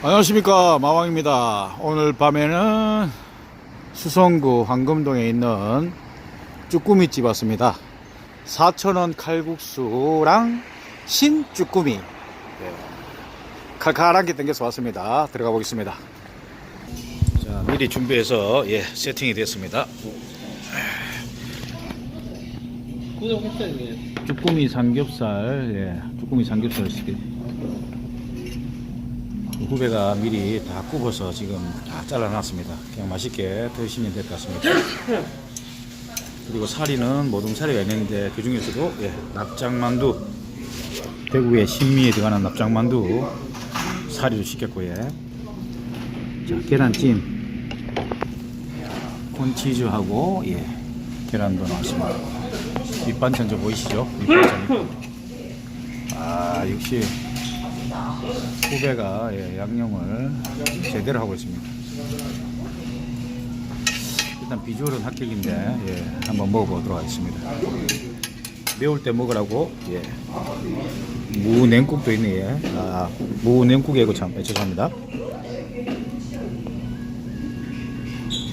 안녕하십니까 마왕입니다. 오늘 밤에는 수성구 황금동에 있는 쭈꾸미집 왔습니다. 4천원 칼국수랑 신쭈꾸미. 예. 칼칼한 게 땡겨서 왔습니다. 들어가 보겠습니다. 자 미리 준비해서 예 세팅이 됐습니다. 쭈꾸미 삼겹살 예 쭈꾸미 삼겹살 시켜 후배가 미리 다 굽어서 지금 다 잘라놨습니다. 그냥 맛있게 드시면 될 것 같습니다. 그리고 사리는 모든 사리가 있는데 그 중에서도 예, 납작만두 대구의 신미에 들어가는 납작만두 사리도 시켰고요. 자 계란찜 콘치즈하고 예, 계란도 나왔습니다. 밑반찬 좀 보이시죠? 밑반찬. 아 역시 후배가 예, 양념을 제대로 하고 있습니다. 일단 비주얼은 합격인데 예, 한번 먹어보도록 하겠습니다. 매울 때 먹으라고 예. 무 냉국도 있네. 예. 아, 무 냉국이고 참 예, 죄송합니다.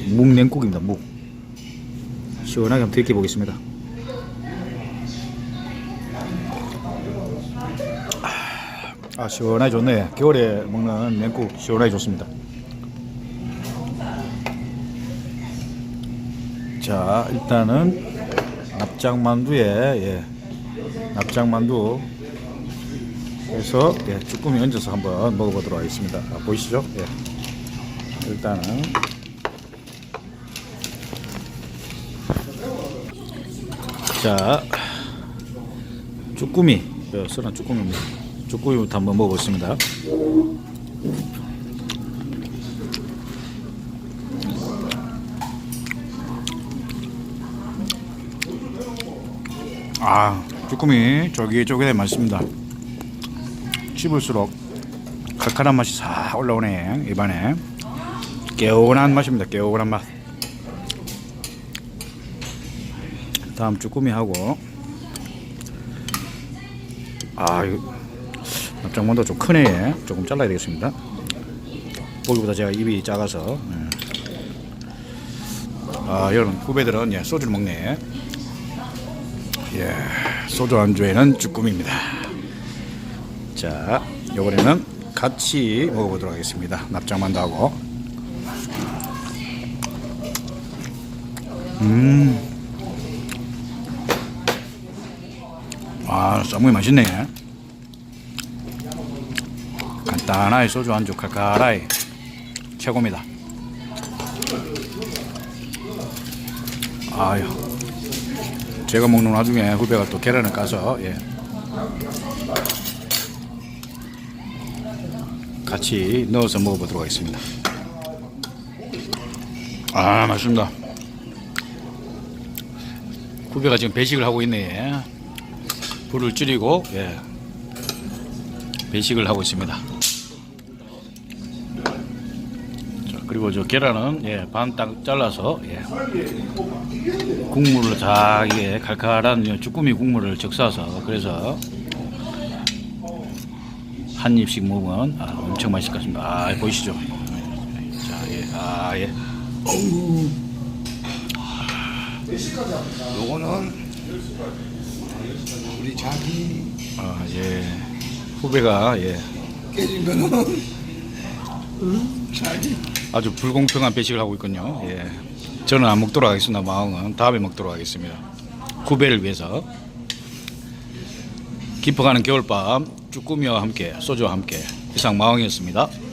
묵 냉국입니다. 묵 시원하게 한번 드게 보겠습니다. 아 시원하게 좋네. 겨울에 먹는 냉국 시원하게 좋습니다. 자 일단은 납작만두에 예, 납작만두 해서 예, 쭈꾸미 얹어서 한번 먹어보도록 하겠습니다. 아, 보이시죠? 예. 일단은 자 쭈꾸미 저 썰은 쭈꾸미입니다 쭈꾸미부터 한번 먹어보겠습니다. 아, 쭈꾸미 쫄깃쫄깃해 맛있습니다. 씹을수록 칼칼한 맛이 싹 올라오네 입안에 개운한 맛입니다. 개운한 맛. 다음 쭈꾸미하고 아 이거 납작만두 좀 크네. 얘. 조금 잘라야 되겠습니다. 고기보다 제가 입이 작아서. 예. 아 여러분 후배들은 예, 소주를 먹네. 예, 소주 안주에는 쭈꾸미입니다. 자 요번에는 같이 먹어보도록 하겠습니다. 납작만두하고. 음. 아, 쌈무이 맛있네. 간단하게 소주 안주 칼칼하게 최고입니다. 아유, 제가 먹는 와중에 후배가 또 계란을 까서 예. 같이 넣어서 먹어보도록 하겠습니다. 아, 맛있습니다. 후배가 지금 배식을 하고 있네. 예. 불을 줄이고 예. 배식을 하고 있습니다. 그리고 저 계란은 예, 반 딱 잘라서 예. 국물을 다 이게 칼칼한 쭈꾸미 국물을 적셔서 그래서 한 입씩 먹으면 아, 엄청 맛있을 것 같습니다. 아, 보이시죠? 자, 예, 아, 예. 요거는 우리 자기 아, 예. 후배가 예. 깨진 거는 자기 아주 불공평한 배식을 하고 있군요. 예. 저는 안 먹도록 하겠습니다. 마음은 다음에 먹도록 하겠습니다. 구배를 위해서 깊어가는 겨울밤 쭈꾸미와 함께 소주와 함께 이상 마왕이었습니다.